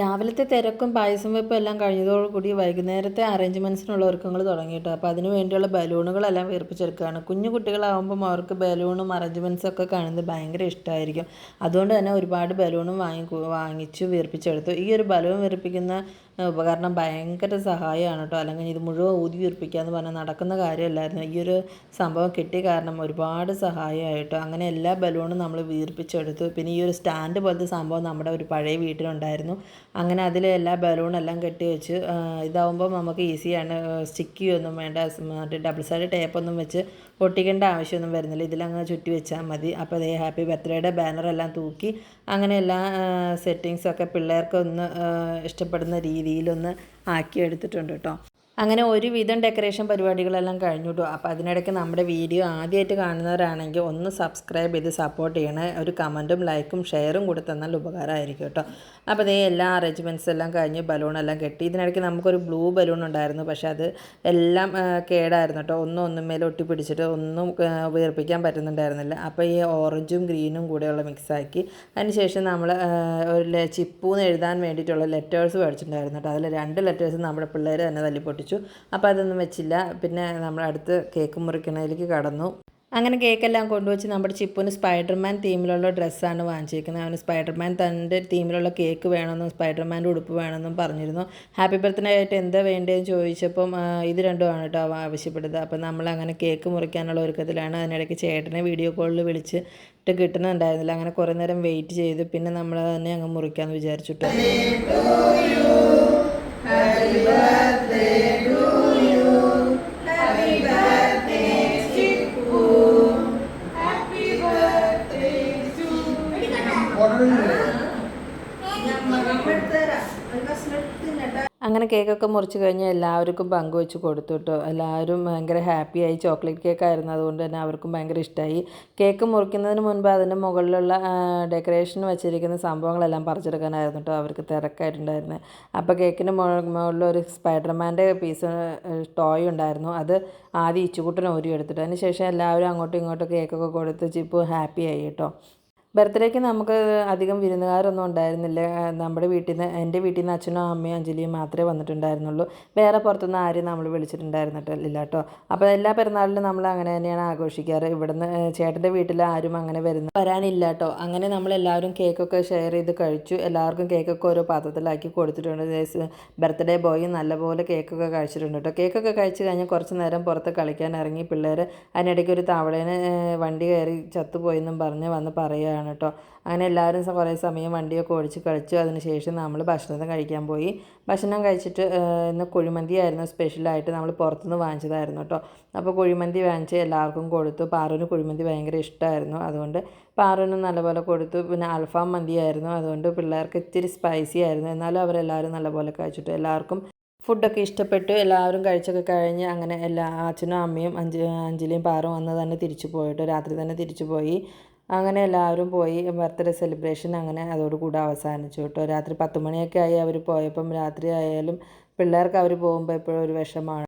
രാവിലത്തെ തിരക്കും പായസം വെപ്പും എല്ലാം കഴിഞ്ഞതോടുകൂടി വൈകുന്നേരത്തെ അറേഞ്ച്മെന്റ്സിനുള്ള ഒരുക്കങ്ങൾ തുടങ്ങിയിട്ടോ അപ്പോൾ അതിന് വേണ്ടിയുള്ള ബലൂണുകളെല്ലാം വീർപ്പിച്ചെടുക്കുകയാണ്. കുഞ്ഞു കുട്ടികളാവുമ്പം അവർക്ക് ബലൂണും ഒക്കെ കാണുന്നത് ഭയങ്കര ഇഷ്ടമായിരിക്കും. അതുകൊണ്ട് തന്നെ ഒരുപാട് ബലൂണും വാങ്ങി വാങ്ങിച്ചു വീർപ്പിച്ചെടുത്തു. ഈ ഒരു ബലൂൺ വീർപ്പിക്കുന്ന ഉപകരണം ഭയങ്കര സഹായമാണ് കേട്ടോ. അല്ലെങ്കിൽ ഇത് മുഴുവൻ ഊതി വീർപ്പിക്കുക എന്ന് പറഞ്ഞാൽ നടക്കുന്ന കാര്യമല്ലായിരുന്നു. ഈ ഒരു സംഭവം കിട്ടിയ കാരണം ഒരുപാട് സഹായമായിട്ടോ അങ്ങനെ എല്ലാ ബലൂണും നമ്മൾ വീർപ്പിച്ചെടുത്തു. പിന്നെ ഈ ഒരു സ്റ്റാൻഡ് പോലത്തെ സംഭവം നമ്മുടെ ഒരു പഴയ വീട്ടിലുണ്ടായിരുന്നു. അങ്ങനെ അതിൽ എല്ലാ ബലൂണെല്ലാം കെട്ടി വെച്ച് ഇതാവുമ്പോൾ നമുക്ക് ഈസിയാണ് സ്റ്റിക്ക് വേണ്ട മറ്റേ ഡബിൾ സൈഡ് ടേപ്പൊന്നും വെച്ച് പൊട്ടിക്കേണ്ട ആവശ്യമൊന്നും വരുന്നില്ല. ഇതിലങ്ങ് ചുറ്റി വെച്ചാൽ മതി. അപ്പോൾ അതേ ഹാപ്പി ബർത്ത്ഡേയുടെ ബാനറെല്ലാം തൂക്കി അങ്ങനെ എല്ലാ സെറ്റിങ്സൊക്കെ പിള്ളേർക്കൊന്ന് ഇഷ്ടപ്പെടുന്ന ഇഷ്ടപ്പെടുന്ന രീതിയിലൊന്ന് ആക്കിയെടുത്തിട്ടുണ്ട് കേട്ടോ. അങ്ങനെ ഒരുവിധം ഡെക്കറേഷൻ പരിപാടികളെല്ലാം കഴിഞ്ഞു കേട്ടോ അപ്പോൾ അതിനിടയ്ക്ക് നമ്മുടെ വീഡിയോ ആദ്യമായിട്ട് കാണുന്നവരാണെങ്കിൽ ഒന്ന് സബ്സ്ക്രൈബ് ചെയ്ത് സപ്പോർട്ട് ചെയ്യണേ. ഒരു കമന്റും ലൈക്കും ഷെയറും കൂടി തന്നാൽ ഉപകാരമായിരിക്കും കേട്ടോ. അപ്പോൾ അതേ എല്ലാ അറേഞ്ച്മെന്റ്സ് എല്ലാം കഴിഞ്ഞ് ബലൂണെല്ലാം കെട്ടി. ഇതിനിടയ്ക്ക് നമുക്കൊരു ബ്ലൂ ബലൂൺ ഉണ്ടായിരുന്നു. പക്ഷേ അത് എല്ലാം കേടായിരുന്നു കേട്ടോ. ഒന്നും ഒന്നും മേലെ ഒട്ടിപ്പിടിച്ചിട്ട് ഒന്നും വീർപ്പിക്കാൻ പറ്റുന്നുണ്ടായിരുന്നില്ല. അപ്പോൾ ഈ ഓറഞ്ചും ഗ്രീനും കൂടെയുള്ള മിക്സാക്കി അതിനുശേഷം നമ്മൾ ഒരു ചിപ്പൂന്ന് എഴുതാൻ വേണ്ടിയിട്ടുള്ള ലെറ്റേഴ്സ് മേടിച്ചിട്ടുണ്ടായിരുന്നു കേട്ടോ. അതിൽ രണ്ട് ലെറ്റേഴ്സ് നമ്മുടെ പിള്ളേർ തന്നെ തല്ലിപ്പൊട്ടിച്ചു അപ്പോൾ അതൊന്നും വെച്ചില്ല. പിന്നെ നമ്മൾ അടുത്ത് കേക്ക് മുറിക്കണതിലേക്ക് കടന്നു. അങ്ങനെ കേക്കെല്ലാം കൊണ്ടുവച്ച് നമ്മുടെ ചിപ്പുന് സ്പൈഡർമാൻ തീമിലുള്ള ഡ്രസ്സാണ് വാങ്ങിച്ചിരിക്കുന്നത് അവന് സ്പൈഡർമാൻ തന്റെ തീമിലുള്ള കേക്ക് വേണമെന്നും സ്പൈഡർമാന്റെ ഉടുപ്പ് വേണമെന്നും പറഞ്ഞിരുന്നു. ഹാപ്പി ബർത്ത്ഡേ ആയിട്ട് എന്താ വേണ്ടതെന്ന് ചോദിച്ചപ്പം ഇത് രണ്ടുമാണ് കേട്ടോ ആവശ്യപ്പെട്ടത്. അപ്പം നമ്മൾ അങ്ങനെ കേക്ക് മുറിക്കാനുള്ള ഒരുക്കത്തിലാണ്. അതിനിടയ്ക്ക് ചേട്ടനെ വീഡിയോ കോളിൽ വിളിച്ചിട്ട് കിട്ടുന്നുണ്ടായിരുന്നില്ല. അങ്ങനെ കുറേ നേരം വെയിറ്റ് ചെയ്ത് പിന്നെ നമ്മൾ തന്നെ അങ്ങ് മുറിക്കാമെന്ന് വിചാരിച്ചിട്ടു. അങ്ങനെ കേക്കൊക്കെ മുറിച്ച് കഴിഞ്ഞ് എല്ലാവർക്കും പങ്കുവെച്ച് കൊടുത്തു കേട്ടോ എല്ലാവരും ഭയങ്കര ഹാപ്പിയായി. ചോക്ലേറ്റ് കേക്ക് ആയിരുന്നു അതുകൊണ്ട് തന്നെ അവർക്കും ഭയങ്കര ഇഷ്ടമായി കേക്ക് മുറിക്കുന്നതിന് മുൻപ് അതിന്റെ മുകളിലുള്ള ഡെക്കറേഷൻ വെച്ചിരിക്കുന്ന സംഭവങ്ങളെല്ലാം പറിച്ചെടുക്കാനായിരുന്നു കേട്ടോ അവർക്ക് തിരക്കായിട്ടുണ്ടായിരുന്നത് അപ്പോൾ കേക്കിന്റെ മുകളിൽ ഒരു സ്പൈഡർമാന്റെ പീസ് ടോയ് ഉണ്ടായിരുന്നു. അത് ആദ്യം ഇച്ചുകൂട്ടിന് ഊരി എടുത്തിട്ട് അതിന് ശേഷം എല്ലാവരും അങ്ങോട്ടും ഇങ്ങോട്ടും കേക്കൊക്കെ കൊടുത്ത് ചിപ്പ് ഹാപ്പിയായി കേട്ടോ ബർത്ത്ഡേക്ക് നമുക്ക് അധികം വിരുന്നുകാരൊന്നും ഉണ്ടായിരുന്നില്ല. നമ്മുടെ വീട്ടിൽ നിന്ന് എന്റെ വീട്ടിൽ നിന്ന് അച്ഛനും അമ്മയും അഞ്ജലിയും മാത്രമേ വന്നിട്ടുണ്ടായിരുന്നുള്ളൂ. വേറെ പുറത്തുനിന്ന് ആരും നമ്മൾ വിളിച്ചിട്ടുണ്ടായിരുന്നിട്ടില്ല കേട്ടോ അപ്പോൾ എല്ലാ പെരുന്നാളിലും നമ്മൾ അങ്ങനെ തന്നെയാണ് ആഘോഷിക്കാറ്. ഇവിടുന്ന് ചേട്ടന്റെ വീട്ടിൽ ആരും അങ്ങനെ വരുന്ന വരാനില്ല കേട്ടോ അങ്ങനെ നമ്മൾ എല്ലാവരും കേക്കൊക്കെ ഷെയർ ചെയ്ത് കഴിച്ചു. എല്ലാവർക്കും കേക്കൊക്കെ ഓരോ പാത്രത്തിലാക്കി കൊടുത്തിട്ടുണ്ട്. ബർത്ത്ഡേ ബോയ് നല്ലപോലെ കേക്കൊക്കെ കഴിച്ചിട്ടുണ്ട് കേട്ടോ കേക്കൊക്കെ കഴിച്ച് കഴിഞ്ഞാൽ കുറച്ച് നേരം പുറത്ത് കളിക്കാൻ ഇറങ്ങി പിള്ളേർ അതിനിടയ്ക്ക് ഒരു തവളേനെ വണ്ടി കയറി ചത്തുപോയെന്നും പറഞ്ഞ് വന്ന് പറയുകയാണ്. ആണ് കേട്ടോ. അങ്ങനെ എല്ലാവരും കുറേ സമയം വണ്ടിയൊക്കെ ഓടിച്ച് കളിച്ചു. അതിനുശേഷം നമ്മൾ ഭക്ഷണം കഴിക്കാൻ പോയി. ഭക്ഷണം കഴിച്ചിട്ട് ഇന്ന് കുഴിമന്തി ആയിരുന്നു സ്പെഷ്യലായിട്ട് നമ്മൾ പുറത്തുനിന്ന് വാങ്ങിച്ചതായിരുന്നു കേട്ടോ. അപ്പോൾ കുഴിമന്തി വാങ്ങിച്ച് എല്ലാവർക്കും കൊടുത്തു. പാറുവിന് കുഴിമന്തി ഭയങ്കര ഇഷ്ടമായിരുന്നു അതുകൊണ്ട് പാറുവിന് നല്ലപോലെ കൊടുത്തു. പിന്നെ അൽഫാം മന്തിയായിരുന്നു അതുകൊണ്ട് പിള്ളേർക്ക് ഇത്തിരി സ്പൈസി ആയിരുന്നു. എന്നാലും അവരെല്ലാവരും നല്ലപോലെ കഴിച്ചിട്ട്. എല്ലാവർക്കും ഫുഡൊക്കെ ഇഷ്ടപ്പെട്ടു. എല്ലാവരും കഴിച്ചൊക്കെ കഴിഞ്ഞ് അങ്ങനെ എല്ലാ അച്ഛനും അമ്മയും അഞ്ച് അഞ്ജലിയും പാറും അന്ന് തന്നെ തിരിച്ചു പോയിട്ട് രാത്രി തന്നെ തിരിച്ചു പോയി. അങ്ങനെ എല്ലാവരും പോയി ബർത്ത്ഡേ സെലിബ്രേഷൻ അങ്ങനെ അതോടുകൂടി അവസാനിച്ചു കേട്ടോ. രാത്രി പത്ത് മണിയൊക്കെ ആയി അവർ പോയപ്പം രാത്രി ആയാലും പിള്ളേർക്ക് അവർ പോകുമ്പോൾ എപ്പോഴും ഒരു വിഷമമാണ്